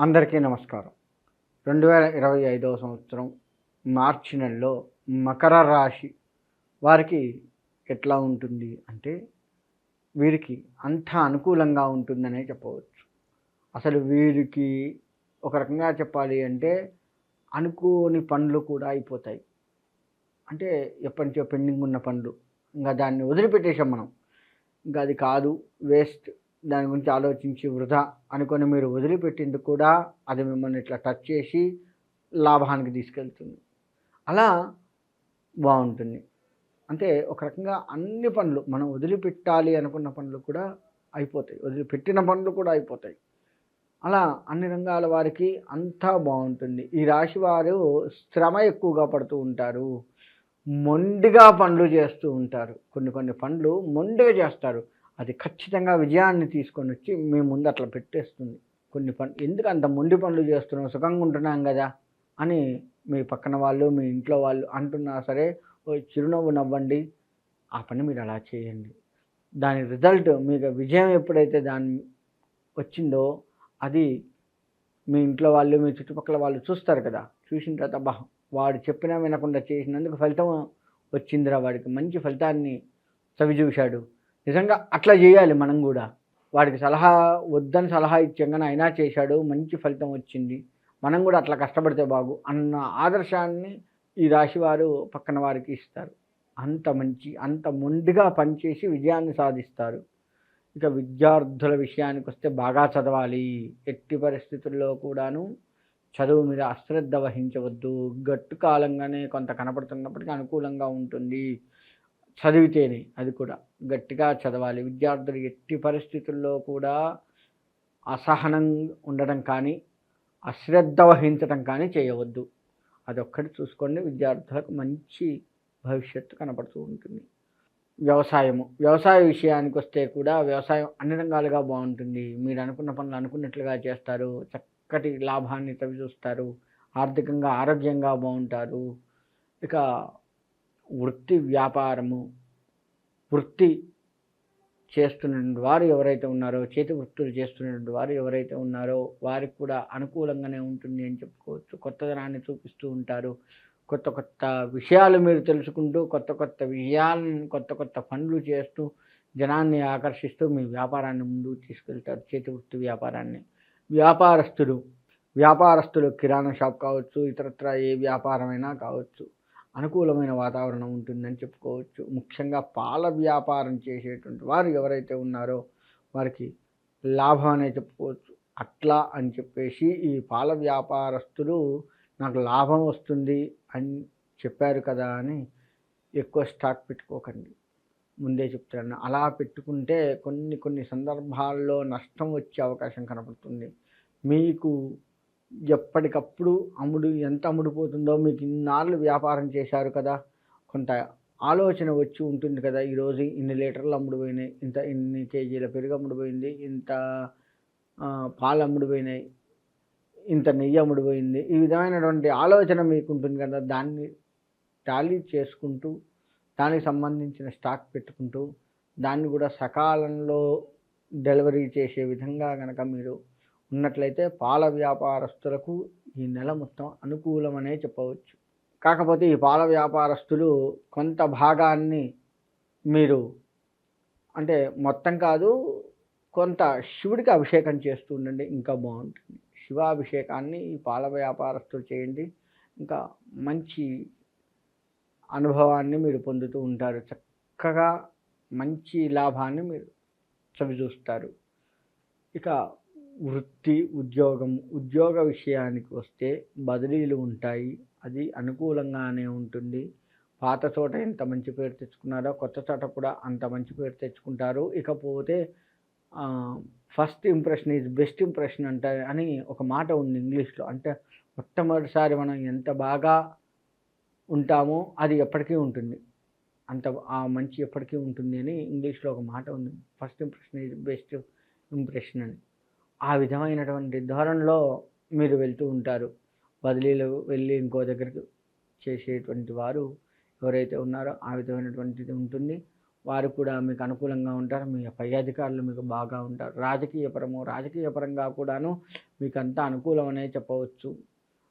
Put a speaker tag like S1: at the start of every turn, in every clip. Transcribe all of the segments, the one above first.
S1: అందరికీ నమస్కారం. రెండు వేల ఇరవై ఐదవ సంవత్సరం మార్చి నెలలో మకర రాశి వారికి ఎట్లా ఉంటుంది అంటే వీరికి అంత అనుకూలంగా ఉంటుందనే చెప్పవచ్చు. అసలు వీరికి ఒక రకంగా చెప్పాలి అంటే అనుకోని పనులు కూడా అయిపోతాయి. అంటే ఎప్పటి నుంచో పెండింగ్ ఉన్న పనులు. ఇంకా దాన్ని వదిలిపెట్టేసాం మనం. ఇంకా అది కాదు వేస్ట్. దాని గురించి ఆలోచించి వృధా అనుకొని మీరు వదిలిపెట్టింది కూడా అది మిమ్మల్ని ఇట్లా టచ్ చేసి లాభానికి తీసుకెళ్తుంది. అలా బాగుంటుంది. అంటే ఒక రకంగా అన్ని పనులు మనం వదిలిపెట్టాలి అనుకున్న పనులు కూడా అయిపోతాయి. వదిలిపెట్టిన పనులు కూడా అయిపోతాయి. అలా అన్ని రంగాల వారికి అంతా బాగుంటుంది. ఈ రాశి వారు శ్రమ ఎక్కువగా పడుతూ ఉంటారు. మొండిగా పనులు చేస్తూ ఉంటారు. కొన్ని కొన్ని పనులు మొండిగా చేస్తారు. అది ఖచ్చితంగా విజయాన్ని తీసుకొని వచ్చి మీ ముందు అట్లా పెట్టేస్తుంది. కొన్ని పనులు ఎందుకు అంత మొండి పనులు చేస్తున్నాం సుఖంగా ఉంటున్నాం కదా అని మీ పక్కన వాళ్ళు మీ ఇంట్లో వాళ్ళు అంటున్నా సరే ఓ చిరునవ్వు నవ్వండి. ఆ పని మీరు అలా చేయండి. దాని రిజల్ట్ మీకు విజయం ఎప్పుడైతే దాని వచ్చిందో అది మీ ఇంట్లో వాళ్ళు మీ చుట్టుపక్కల వాళ్ళు చూస్తారు కదా. చూసిన తర్వాత అబ్బా వాడు చెప్పినా వినకుండా చేసినందుకు ఫలితం వచ్చిందిరా వాడికి. మంచి ఫలితాన్ని చవిచూశాడు. నిజంగా అట్లా చేయాలి మనం కూడా. వాడికి సలహా వద్దని సలహా ఇచ్చాగానే అయినా చేశాడు మంచి ఫలితం వచ్చింది. మనం కూడా అట్లా కష్టపడితే బాగు అన్న ఆదర్శాన్ని ఈ రాశివారు పక్కన వారికి ఇస్తారు. అంత మంచి అంత మొండిగా పనిచేసి విజయాన్ని సాధిస్తారు. ఇక విద్యార్థుల విషయానికి వస్తే బాగా చదవాలి. ఎట్టి పరిస్థితుల్లో కూడాను చదువు మీద అశ్రద్ధ వహించవద్దు. గట్టు కాలంగానే కొంత కనపడుతున్నప్పటికీ అనుకూలంగా ఉంటుంది. చదివితేనే అది కూడా. గట్టిగా చదవాలి. విద్యార్థులు ఎట్టి పరిస్థితుల్లో కూడా అసహనం ఉండడం కానీ అశ్రద్ధ వహించడం కానీ చేయవద్దు. అదొక్కటి చూసుకోండి. విద్యార్థులకు మంచి భవిష్యత్తు కనపడుతూ ఉంటుంది. వ్యవసాయము. వ్యవసాయ విషయానికి వస్తే కూడా వ్యవసాయం అన్ని రంగాలుగా బాగుంటుంది. మీరు అనుకున్న పనులు అనుకున్నట్లుగా చేస్తారు. చక్కటి లాభాన్ని తవి చూస్తారు. ఆర్థికంగా ఆరోగ్యంగా బాగుంటారు. ఇక వృత్తి వ్యాపారము వృత్తి చేస్తున్నటువంటి వారు ఎవరైతే ఉన్నారో చేతి వృత్తులు చేస్తున్నటువంటి వారు ఎవరైతే ఉన్నారో వారికి కూడా అనుకూలంగానే ఉంటుంది అని చెప్పుకోవచ్చు. కొత్తదనాన్ని చూపిస్తూ ఉంటారు. కొత్త కొత్త విషయాలు మీరు తెలుసుకుంటూ కొత్త కొత్త విషయాలను కొత్త కొత్త పనులు చేస్తూ జనాన్ని ఆకర్షిస్తూ మీ వ్యాపారాన్ని ముందుకు తీసుకెళ్తారు. చేతి వృత్తి వ్యాపారాన్ని. వ్యాపారస్తులు వ్యాపారస్తులు కిరాణా షాప్ కావచ్చు ఇతరత్ర ఏ వ్యాపారమైనా కావచ్చు. అనుకూలమైన వాతావరణం ఉంటుందని చెప్పుకోవచ్చు. ముఖ్యంగా పాల వ్యాపారం చేసేటువంటి వారు ఎవరైతే ఉన్నారో వారికి లాభం అనే చెప్పుకోవచ్చు. అట్లా అని చెప్పేసి ఈ పాల వ్యాపారస్తులు నాకు లాభం వస్తుంది అని చెప్పారు కదా అని ఎక్కువ స్టాక్ పెట్టుకోకండి. ముందే చెప్తాను. అలా పెట్టుకుంటే కొన్ని కొన్ని సందర్భాల్లో నష్టం వచ్చే అవకాశం కనపడుతుంది. మీకు ఎప్పటికప్పుడు అమ్ముడు ఎంత అమ్ముడుపోతుందో మీకు ఇన్నాళ్ళు వ్యాపారం చేశారు కదా. కొంత ఆలోచన వచ్చి ఉంటుంది కదా ఈరోజు ఇన్ని లీటర్లు అమ్ముడుపోయినాయి ఇంత ఇన్ని కేజీల పెరుగు అమ్ముడుపోయింది ఇంత పాలు అమ్ముడుపోయినాయి ఇంత నెయ్యి అమ్ముడుపోయింది ఈ విధమైనటువంటి ఆలోచన మీకు ఉంటుంది కదా దాన్ని టాలీ చేసుకుంటూ దానికి సంబంధించిన స్టాక్ పెట్టుకుంటూ దాన్ని కూడా సకాలంలో డెలివరీ చేసే విధంగా కనుక మీరు ఉన్నట్లయితే పాల వ్యాపారస్తులకు ఈ నెల మొత్తం అనుకూలమనే చెప్పవచ్చు. కాకపోతే ఈ పాల వ్యాపారస్తులు కొంత భాగాన్ని మీరు అంటే మొత్తం కాదు కొంత శివుడికి అభిషేకం చేస్తూ ఉండండి ఇంకా బాగుంటుంది. శివాభిషేకాన్ని ఈ పాల వ్యాపారస్తులు చేయండి ఇంకా మంచి అనుభవాన్ని మీరు పొందుతూ ఉంటారు. చక్కగా మంచి లాభాన్ని మీరు చవిచూస్తారు. ఇక వృత్తి ఉద్యోగం ఉద్యోగ విషయానికి వస్తే బదిలీలు ఉంటాయి. అది అనుకూలంగానే ఉంటుంది. పాత చోట ఎంత మంచి పేరు తెచ్చుకున్నారో కొత్త చోట కూడా అంత మంచి పేరు తెచ్చుకుంటారు. ఇకపోతే first impression is best impression అంట అని ఒక మాట ఉంది ఇంగ్లీష్లో. అంటే మొట్టమొదటిసారి మనం ఎంత బాగా ఉంటామో అది ఎప్పటికీ ఉంటుంది. అంత ఆ మంచి ఎప్పటికీ ఉంటుంది అని ఇంగ్లీష్లో ఒక మాట ఉంది. First impression is best impression అని. ఆ విధమైనటువంటి ధోరణిలో మీరు వెళ్తూ ఉంటారు. బదిలీలు వెళ్ళి ఇంకో దగ్గరికి చేసేటువంటి వారు ఎవరైతే ఉన్నారో ఆ విధమైనటువంటిది ఉంటుంది. వారు కూడా మీకు అనుకూలంగా ఉంటారు. మీ పై అధికారులు మీకు బాగా ఉంటారు. రాజకీయపరము రాజకీయపరంగా కూడాను మీకు అంతా అనుకూలమనే చెప్పవచ్చు.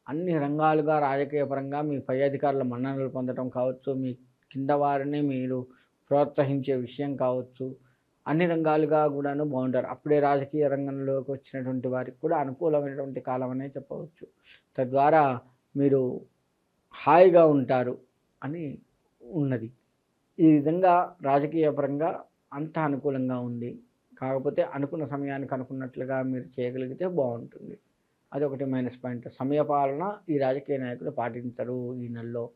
S1: అన్ని రంగాలుగా రాజకీయపరంగా మీ పై అధికారుల మన్ననలు పొందడం కావచ్చు. మీ కింద వారిని మీరు ప్రోత్సహించే విషయం కావచ్చు. అన్ని రంగాలుగా కూడాను బాగుంటారు. అప్పుడే రాజకీయ రంగంలోకి వచ్చినటువంటి వారికి కూడా అనుకూలమైనటువంటి కాలం అనే చెప్పవచ్చు. తద్వారా మీరు హాయిగా ఉంటారు అని ఉన్నది. ఈ విధంగా రాజకీయ పరంగా అంత అనుకూలంగా ఉంది. కాకపోతే అనుకున్న సమయానికి అనుకున్నట్లుగా మీరు చేయగలిగితే బాగుంటుంది. అదొకటి మైనస్ పాయింట్. సమయపాలన ఈ రాజకీయ నాయకులు పాటించరు ఈ నెలలో.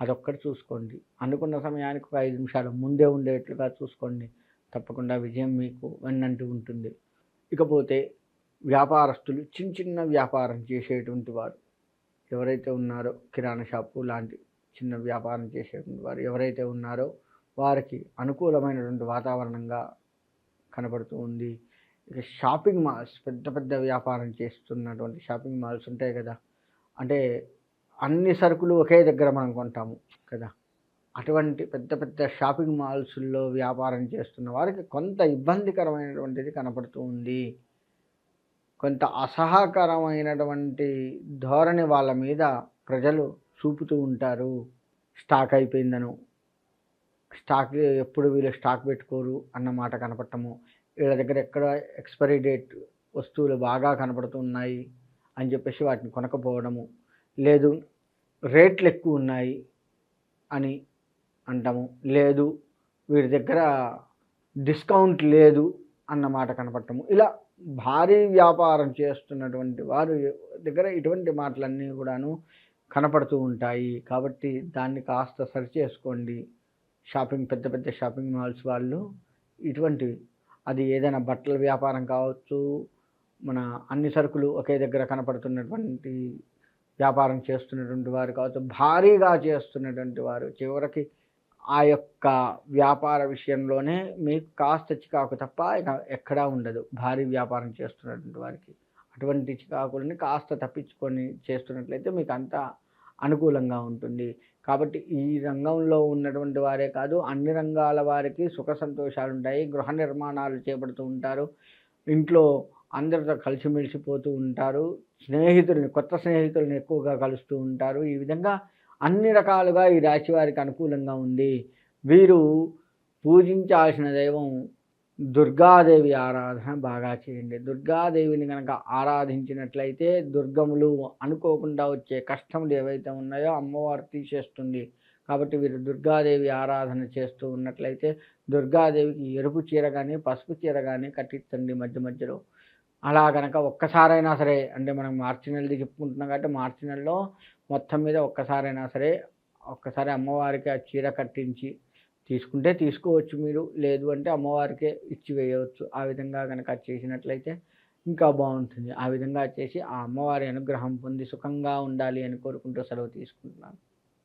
S1: అదొక్కటి చూసుకోండి. అనుకున్న సమయానికి ఒక ఐదు నిమిషాలు ముందే ఉండేట్లుగా చూసుకోండి. తప్పకుండా విజయం మీకు వెన్నంటూ ఉంటుంది. ఇకపోతే వ్యాపారస్తులు చిన్న చిన్న వ్యాపారం చేసేటువంటి వారు ఎవరైతే ఉన్నారో కిరాణా షాపు లాంటి చిన్న వ్యాపారం చేసేటువంటి వారు ఎవరైతే ఉన్నారో వారికి అనుకూలమైనటువంటి వాతావరణంగా కనబడుతూ ఉంది. ఇక షాపింగ్ మాల్స్ పెద్ద పెద్ద వ్యాపారం చేస్తున్నటువంటి షాపింగ్ మాల్స్ ఉంటాయి కదా. అంటే అన్ని సరుకులు ఒకే దగ్గర మనం కొంటాము కదా. అటువంటి పెద్ద పెద్ద షాపింగ్ మాల్స్లో వ్యాపారం చేస్తున్న వారికి కొంత ఇబ్బందికరమైనటువంటిది కనపడుతూ ఉంది. కొంత అసహకరమైనటువంటి ధోరణి వాళ్ళ మీద ప్రజలు చూపుతూ ఉంటారు. స్టాక్ అయిపోయిందను. స్టాక్ ఎప్పుడు వీళ్ళు స్టాక్ పెట్టుకోరు అన్న మాట కనపడటము. వీళ్ళ దగ్గర ఎక్కడ ఎక్స్పైరీ డేట్ వస్తువులు బాగా కనపడుతున్నాయి అని చెప్పేసి వాటిని కొనకపోవడము. లేదు రేట్లు ఎక్కువ ఉన్నాయి అని అంటాము. లేదు వీరి దగ్గర డిస్కౌంట్ లేదు అన్నమాట కనపడటము. ఇలా భారీ వ్యాపారం చేస్తున్నటువంటి వారు దగ్గర ఇటువంటి మాటలన్నీ కూడాను కనపడుతూ ఉంటాయి. కాబట్టి దాన్ని కాస్త సరి చేసుకోండి షాపింగ్ పెద్ద పెద్ద షాపింగ్ మాల్స్ వాళ్ళు ఇటువంటివి అది ఏదైనా బట్టల వ్యాపారం కావచ్చు మన అన్ని సరుకులు ఒకే దగ్గర కనపడుతున్నటువంటి వ్యాపారం చేస్తున్నటువంటి వారు కావచ్చు భారీగా చేస్తున్నటువంటి వారు చివరికి ఆ యొక్క వ్యాపార విషయంలోనే మీకు కాస్త చికాకు తప్ప ఎక్కడా ఉండదు. భారీ వ్యాపారం చేస్తున్నటువంటి వారికి. అటువంటి చికాకులని కాస్త తప్పించుకొని చేస్తున్నట్లయితే మీకు అంతా అనుకూలంగా ఉంటుంది. కాబట్టి ఈ రంగంలో ఉన్నటువంటి వారే కాదు అన్ని రంగాల వారికి సుఖ సంతోషాలు ఉంటాయి. గృహ నిర్మాణాలు చేపడుతూ ఉంటారు. ఇంట్లో అందరితో కలిసిమెలిసిపోతూ ఉంటారు. స్నేహితుల్ని కొత్త స్నేహితులను ఎక్కువగా కలుస్తూ ఉంటారు. ఈ విధంగా అన్ని రకాలుగా ఈ రాశి వారికి అనుకూలంగా ఉంది. వీరు పూజించాల్సిన దైవం దుర్గాదేవి ఆరాధన బాగా చేయండి. దుర్గాదేవిని కనుక ఆరాధించినట్లయితే దుర్గములు అనుకోకుండా వచ్చే కష్టములు ఏవైతే ఉన్నాయో అమ్మవారు తీసేస్తుంది. కాబట్టి వీరు దుర్గాదేవి ఆరాధన చేస్తూ ఉన్నట్లయితే దుర్గాదేవికి ఎరుపు చీర కానీ పసుపు చీర కానీ కట్టించండి మధ్య మధ్యలో. అలా కనుక ఒక్కసారైనా సరే అంటే మనం మార్చి నెలది చెప్పుకుంటున్నాం కాబట్టి మార్చి నెలలో మొత్తం మీద ఒక్కసారైనా సరే ఒక్కసారి అమ్మవారికి ఆ చీర కట్టించి తీసుకుంటే తీసుకోవచ్చు మీరు. లేదు అంటే అమ్మవారికే ఇచ్చి వేయవచ్చు. ఆ విధంగా కనుక చేసినట్లయితే ఇంకా బాగుంటుంది. ఆ విధంగా చేసి ఆ అమ్మవారి అనుగ్రహం పొంది సుఖంగా ఉండాలి అని కోరుకుంటూ సెలవు తీసుకుంటున్నాను.